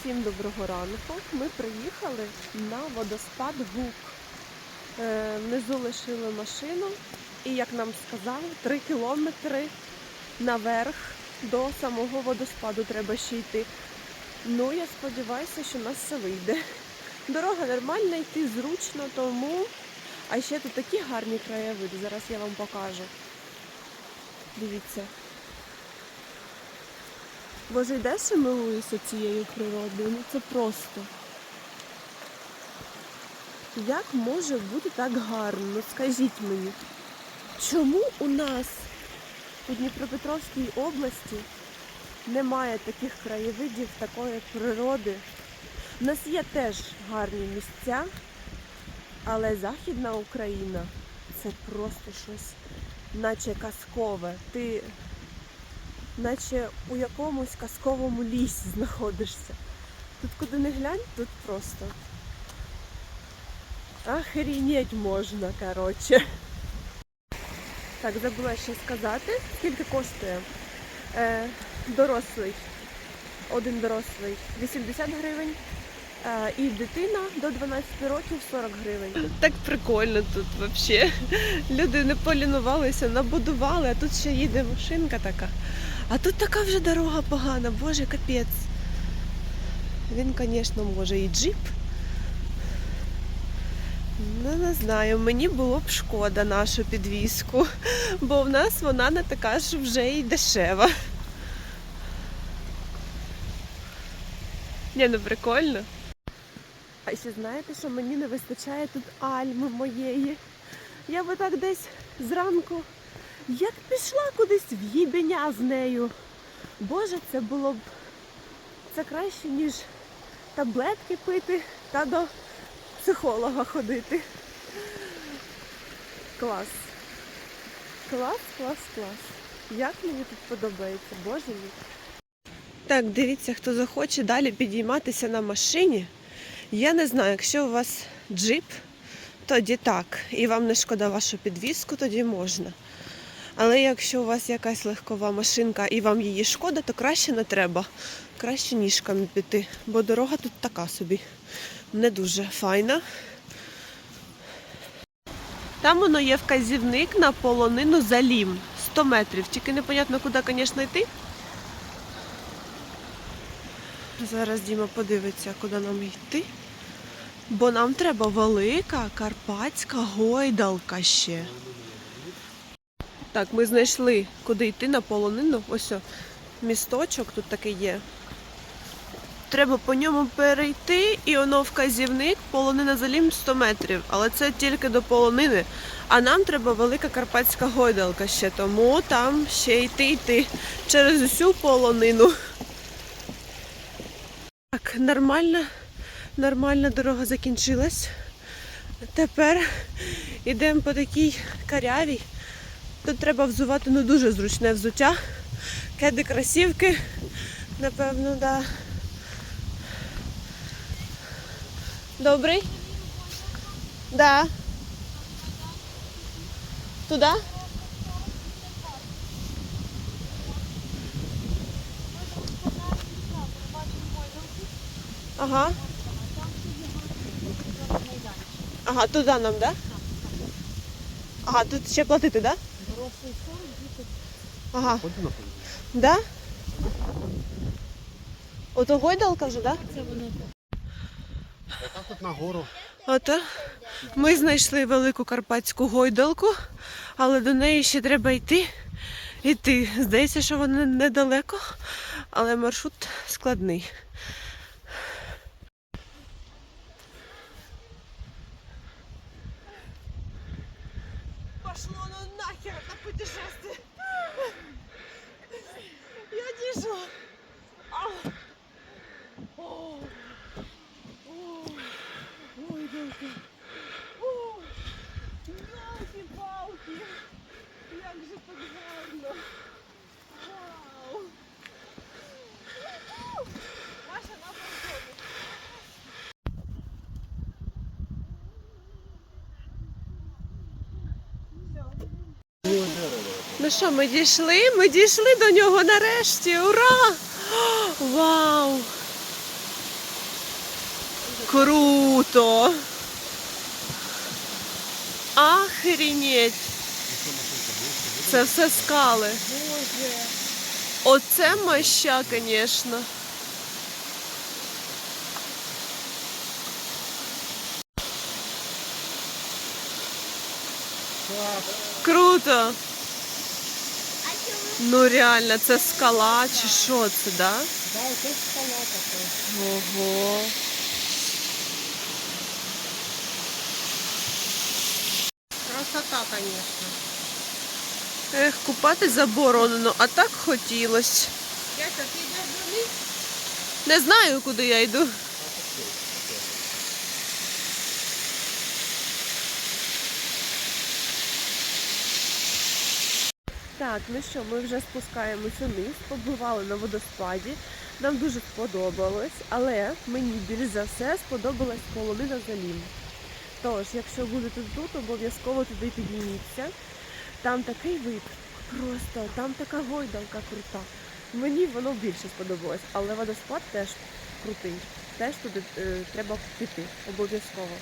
Всім доброго ранку. Ми приїхали на водоспад Гук. Е, внизу лишили машину, і як нам сказали, 3 кілометри наверх до самого водоспаду треба ще йти. Ну, я сподіваюся, що нас все вийде. Дорога нормальна, йти зручно, тому. А ще тут такі гарні краєвиди. Зараз я вам покажу. Дивіться. Боже, йдеш і милуєшся цією природою. Ну це просто. Як може бути так гарно? Ну скажіть мені, чому у нас у Дніпропетровській області немає таких краєвидів, такої природи? У нас є теж гарні місця, але Західна Україна це просто щось, наче казкове. Ти наче у якомусь казковому лісі знаходишся. Тут куди не глянь, тут просто. Охренеть можна, коротше. Так, забула ще сказати, скільки коштує е, дорослий, один дорослий 80 гривень, е, і дитина до 12 років 40 гривень. Так прикольно тут взагалі. Люди не полінувалися, набудували, а тут ще їде машинка така. А тут така вже дорога погана, боже, капець. Він, звісно, може і джип. Ну, не знаю, мені було б шкода нашу підвізку, бо в нас вона не така ж вже й дешева. Ні, ну прикольно. А ще знаєте, що мені не вистачає тут альми моєї. Я би так десь зранку як пішла кудись в їбеня з нею. Боже, це було б це краще, ніж таблетки пити та до психолога ходити. Клас. Клас, клас, клас. Як мені тут подобається, боже мій. Так, дивіться, хто захоче далі підійматися на машині. Я не знаю, якщо у вас джип, тоді так. І вам не шкода вашу підвізку, тоді можна. Але якщо у вас якась легкова машинка і вам її шкода, то краще не треба. Краще ніжками піти, бо дорога тут така собі. Не дуже файна. Там воно є вказівник на полонину Залім. 100 метрів. Тільки непонятно, куди, звісно, йти. Зараз Діма подивиться, куди нам йти. Бо нам треба велика карпатська гойдалка ще. Так, ми знайшли, куди йти на полонину. Ось о, місточок тут такий є. Треба по ньому перейти, і воно вказівник, полонина залім 100 метрів. Але це тільки до полонини. А нам треба велика карпатська гойдалка ще, тому там ще йти йти через усю полонину. Так, нормальна, нормальна дорога закінчилась. Тепер йдемо по такій карявій. Тут треба взувати ну, дуже зручне взуття. Кеди красівки, напевно, да. Добрий? Да. Туди? Ага. Ага, туди нам, да? Ага, тут ще платити, да? Ага. Да? Ото гойдалка вже, да? Яка тут нагору? Ото ми знайшли велику карпатську гойдалку, але до неї ще треба йти. Іти. Здається, що вона недалеко, але маршрут складний. Пошло нахер это путешествие. Я дійшла. Ой, Боже. О. Ялки-палки. Як же тут гарно. Вау. Маша на балконі. Що, ми дійшли? Ми дійшли до нього нарешті. Ура! Вау! Круто! Охренеть! Це все скали. Оце моща, звісно. Круто! Ну реально, це скала чи що це, да? Да, це скала така. Ого. Красота, конечно. Ех, купати заборонено, а так хотілось. Яся, ти йдеш до них? Не знаю, куди я йду. Так, ну що, ми вже спускаємося вниз, побували на водоспаді. Нам дуже сподобалось, але мені більш за все сподобалась полонина залім. Тож, якщо будете тут, обов'язково туди підніміться. Там такий вид, просто там така гойдалка крута. Мені воно більше сподобалось, але водоспад теж крутий. Теж туди е, треба піти, обов'язково.